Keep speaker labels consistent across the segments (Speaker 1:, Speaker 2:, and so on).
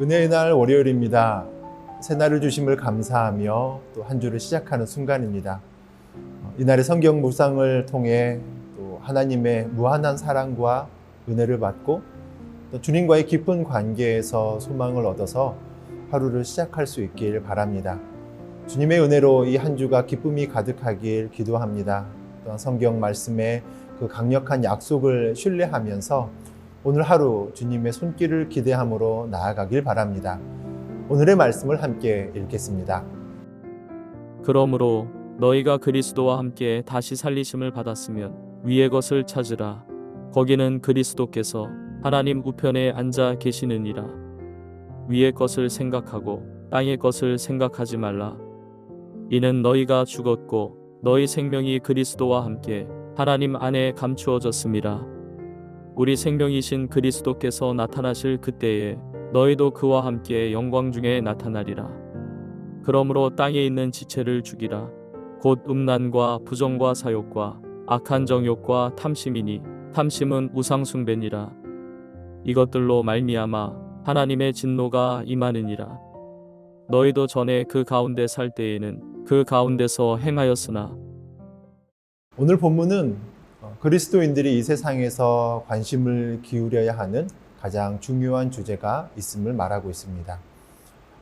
Speaker 1: 은혜의 날 월요일입니다. 새날을 주심을 감사하며 또 한 주를 시작하는 순간입니다. 어, 이날의 성경 묵상을 통해 또 하나님의 무한한 사랑과 은혜를 받고 또 주님과의 깊은 관계에서 소망을 얻어서 하루를 시작할 수 있길 바랍니다. 주님의 은혜로 이 한 주가 기쁨이 가득하길 기도합니다. 또한 성경 말씀에 그 강력한 약속을 신뢰하면서 오늘 하루 주님의 손길을 기대함으로 나아가길 바랍니다. 오늘의 말씀을 함께 읽겠습니다.
Speaker 2: 그러므로 너희가 그리스도와 함께 다시 살리심을 받았으면 위의 것을 찾으라. 거기는 그리스도께서 하나님 우편에 앉아 계시느니라. 위의 것을 생각하고 땅의 것을 생각하지 말라. 이는 너희가 죽었고 너희 생명이 그리스도와 함께 하나님 안에 감추어졌음이라. 우리 생명이신 그리스도께서 나타나실 그때에 너희도 그와 함께 영광 중에 나타나리라. 그러므로 땅에 있는 지체를 죽이라. 곧 음란과 부정과 사욕과 악한 정욕과 탐심이니 탐심은 우상 숭배니라. 이것들로 말미암아 하나님의 진노가 임하느니라. 너희도 전에 그 가운데 살 때에는 그 가운데서 행하였으나
Speaker 1: 오늘 본문은 어, 그리스도인들이 이 세상에서 관심을 기울여야 하는 가장 중요한 주제가 있음을 말하고 있습니다.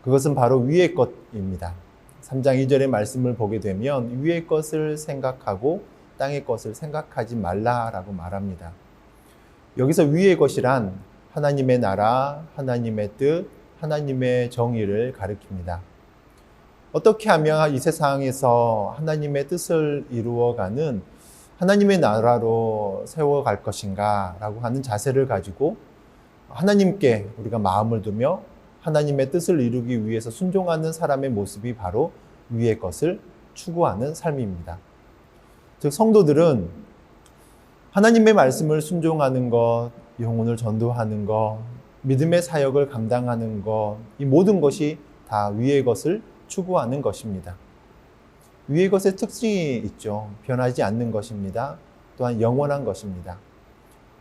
Speaker 1: 그것은 바로 위의 것입니다. 3장 2절의 말씀을 보게 되면 위의 것을 생각하고 땅의 것을 생각하지 말라라고 말합니다. 여기서 위의 것이란 하나님의 나라, 하나님의 뜻, 하나님의 정의를 가리킵니다. 어떻게 하면 이 세상에서 하나님의 뜻을 이루어가는 하나님의 나라로 세워갈 것인가 라고 하는 자세를 가지고 하나님께 우리가 마음을 두며 하나님의 뜻을 이루기 위해서 순종하는 사람의 모습이 바로 위의 것을 추구하는 삶입니다. 즉, 성도들은 하나님의 말씀을 순종하는 것, 영혼을 전도하는 것, 믿음의 사역을 감당하는 것, 이 모든 것이 다 위의 것을 추구하는 것입니다. 위의 것의 특징이 있죠. 변하지 않는 것입니다. 또한 영원한 것입니다.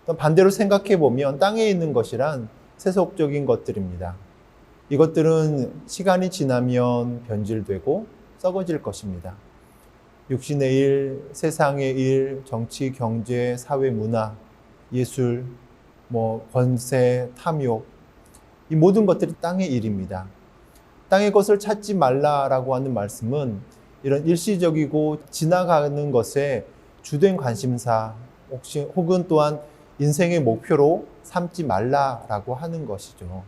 Speaker 1: 또 반대로 생각해 보면 땅에 있는 것이란 세속적인 것들입니다. 이것들은 시간이 지나면 변질되고 썩어질 것입니다. 육신의 일, 세상의 일, 정치, 경제, 사회, 문화, 예술, 뭐 권세, 탐욕 이 모든 것들이 땅의 일입니다. 땅의 것을 찾지 말라라고 하는 말씀은 이런 일시적이고 지나가는 것에 주된 관심사 혹시 혹은 또한 인생의 목표로 삼지 말라라고 하는 것이죠.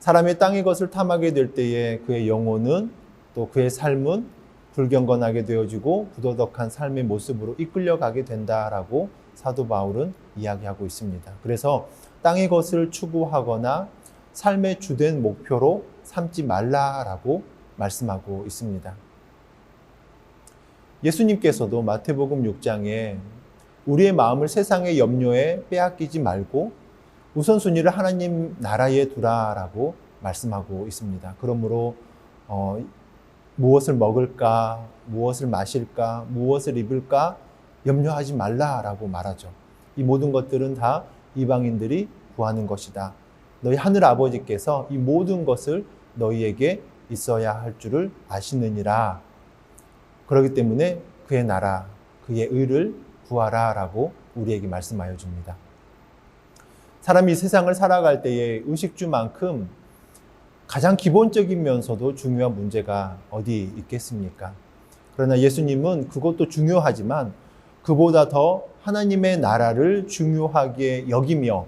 Speaker 1: 사람의 땅의 것을 탐하게 될 때에 그의 영혼은 또 그의 삶은 불경건하게 되어지고 부도덕한 삶의 모습으로 이끌려가게 된다라고 사도 바울은 이야기하고 있습니다. 그래서 땅의 것을 추구하거나 삶의 주된 목표로 삼지 말라라고 말씀하고 있습니다. 예수님께서도 마태복음 6장에 우리의 마음을 세상의 염려에 빼앗기지 말고 우선순위를 하나님 나라에 두라라고 말씀하고 있습니다. 그러므로 어, 무엇을 먹을까, 무엇을 마실까, 무엇을 입을까 염려하지 말라라고 말하죠. 이 모든 것들은 다 이방인들이 구하는 것이다. 너희 하늘 아버지께서 이 모든 것을 너희에게 있어야 할 줄을 아시느니라. 그렇기 때문에 그의 나라, 그의 의를 구하라 라고 우리에게 말씀하여 줍니다. 사람이 세상을 살아갈 때에 의식주만큼 가장 기본적이면서도 중요한 문제가 어디 있겠습니까? 그러나 예수님은 그것도 중요하지만 그보다 더 하나님의 나라를 중요하게 여기며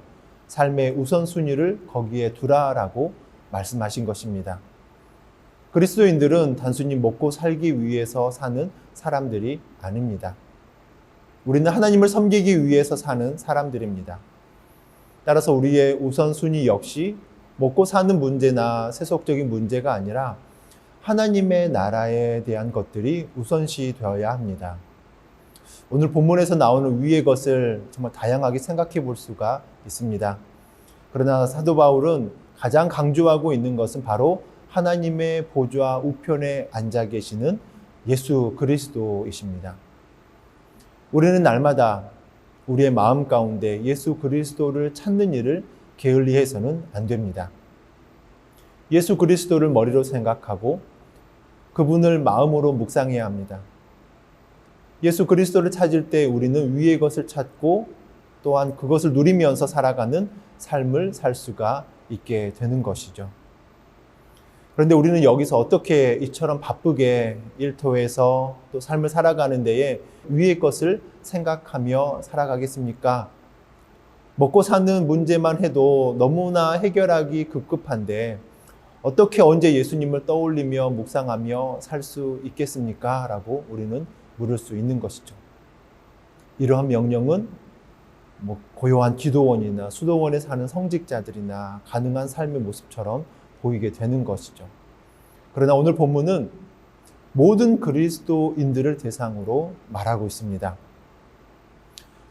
Speaker 1: 삶의 우선순위를 거기에 두라라고 말씀하신 것입니다. 그리스도인들은 단순히 먹고 살기 위해서 사는 사람들이 아닙니다. 우리는 하나님을 섬기기 위해서 사는 사람들입니다. 따라서 우리의 우선순위 역시 먹고 사는 문제나 세속적인 문제가 아니라 하나님의 나라에 대한 것들이 우선시 되어야 합니다. 오늘 본문에서 나오는 위의 것을 정말 다양하게 생각해 볼 수가 있습니다. 그러나 사도 바울은 가장 강조하고 있는 것은 바로 하나님의 보좌 우편에 앉아 계시는 예수 그리스도이십니다. 우리는 날마다 우리의 마음 가운데 예수 그리스도를 찾는 일을 게을리해서는 안 됩니다. 예수 그리스도를 머리로 생각하고 그분을 마음으로 묵상해야 합니다. 예수 그리스도를 찾을 때 우리는 위의 것을 찾고 또한 그것을 누리면서 살아가는 삶을 살 수가 있게 되는 것이죠. 그런데 우리는 여기서 어떻게 이처럼 바쁘게 일터에서 또 삶을 살아가는 데에 위의 것을 생각하며 살아가겠습니까? 먹고 사는 문제만 해도 너무나 해결하기 급급한데 어떻게 언제 예수님을 떠올리며 묵상하며 살 수 있겠습니까? 라고 우리는 물을 수 있는 것이죠. 이러한 명령은 뭐 고요한 기도원이나 수도원에 사는 성직자들이나 가능한 삶의 모습처럼 보이게 되는 것이죠. 그러나 오늘 본문은 모든 그리스도인들을 대상으로 말하고 있습니다.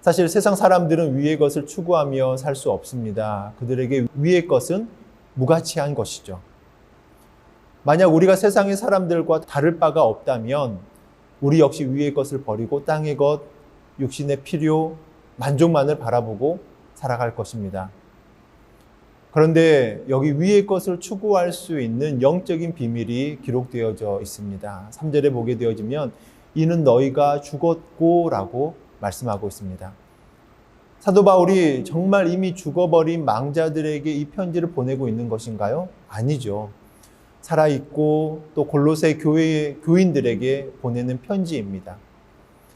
Speaker 1: 사실 세상 사람들은 위의 것을 추구하며 살 수 없습니다. 그들에게 위의 것은 무가치한 것이죠. 만약 우리가 세상의 사람들과 다를 바가 없다면 우리 역시 위의 것을 버리고 땅의 것, 육신의 필요, 만족만을 바라보고 살아갈 것입니다. 그런데 여기 위의 것을 추구할 수 있는 영적인 비밀이 기록되어져 있습니다. 3절에 보게 되어지면 이는 너희가 죽었고 라고 말씀하고 있습니다. 사도 바울이 정말 이미 죽어버린 망자들에게 이 편지를 보내고 있는 것인가요? 아니죠. 살아있고 또 골로새 교회 교인들에게 보내는 편지입니다.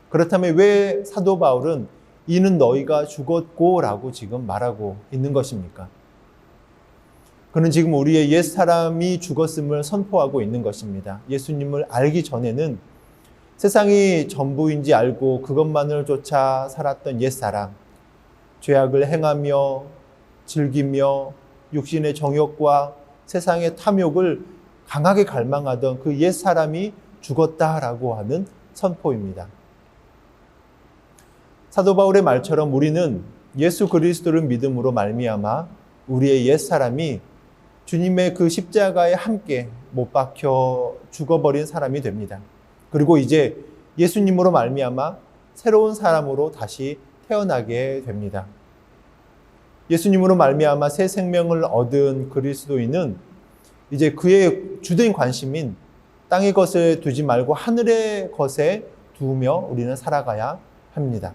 Speaker 1: 그렇다면 왜 사도 바울은 이는 너희가 죽었고 라고 지금 말하고 있는 것입니까? 그는 지금 우리의 옛 사람이 죽었음을 선포하고 있는 것입니다. 예수님을 알기 전에는 세상이 전부인지 알고 그것만을 쫓아 살았던 옛 사람, 죄악을 행하며 즐기며 육신의 정욕과 세상의 탐욕을 강하게 갈망하던 그 옛 사람이 죽었다라고 하는 선포입니다. 사도 바울의 말처럼 우리는 예수 그리스도를 믿음으로 말미암아 우리의 옛 사람이 주님의 그 십자가에 함께 못 박혀 죽어버린 사람이 됩니다. 그리고 이제 예수님으로 말미암아 새로운 사람으로 다시 태어나게 됩니다. 예수님으로 말미암아 새 생명을 얻은 그리스도인은 이제 그의 주된 관심인 땅의 것에 두지 말고 하늘의 것에 두며 우리는 살아가야 합니다.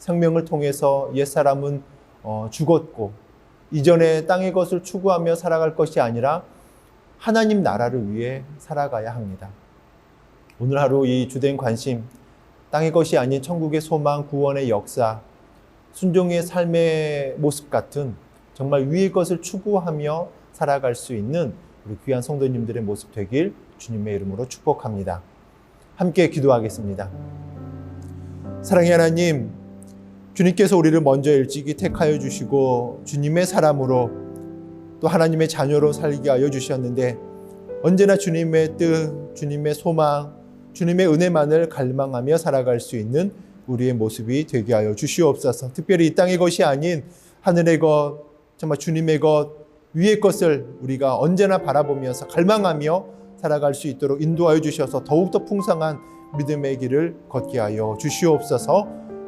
Speaker 1: 생명을 통해서 옛사람은 어, 죽었고 이전에 땅의 것을 추구하며 살아갈 것이 아니라 하나님 나라를 위해 살아가야 합니다. 오늘 하루 이 주된 관심, 땅의 것이 아닌 천국의 소망, 구원의 역사, 순종의 삶의 모습 같은 정말 위의 것을 추구하며 살아갈 수 있는 우리 귀한 성도님들의 모습 되길 주님의 이름으로 축복합니다. 함께 기도하겠습니다. 사랑의 하나님, 주님께서 우리를 먼저 일찍이 택하여 주시고 주님의 사람으로 또 하나님의 자녀로 살게 하여 주셨는데 언제나 주님의 뜻, 주님의 소망, 주님의 은혜만을 갈망하며 살아갈 수 있는 우리의 모습이 되게 하여 주시옵소서. 특별히 이 땅의 것이 아닌 하늘의 것, 정말 주님의 것, 위의 것을 우리가 언제나 바라보면서 갈망하며 살아갈 수 있도록 인도하여 주셔서 더욱더 풍성한 믿음의 길을 걷게 하여 주시옵소서.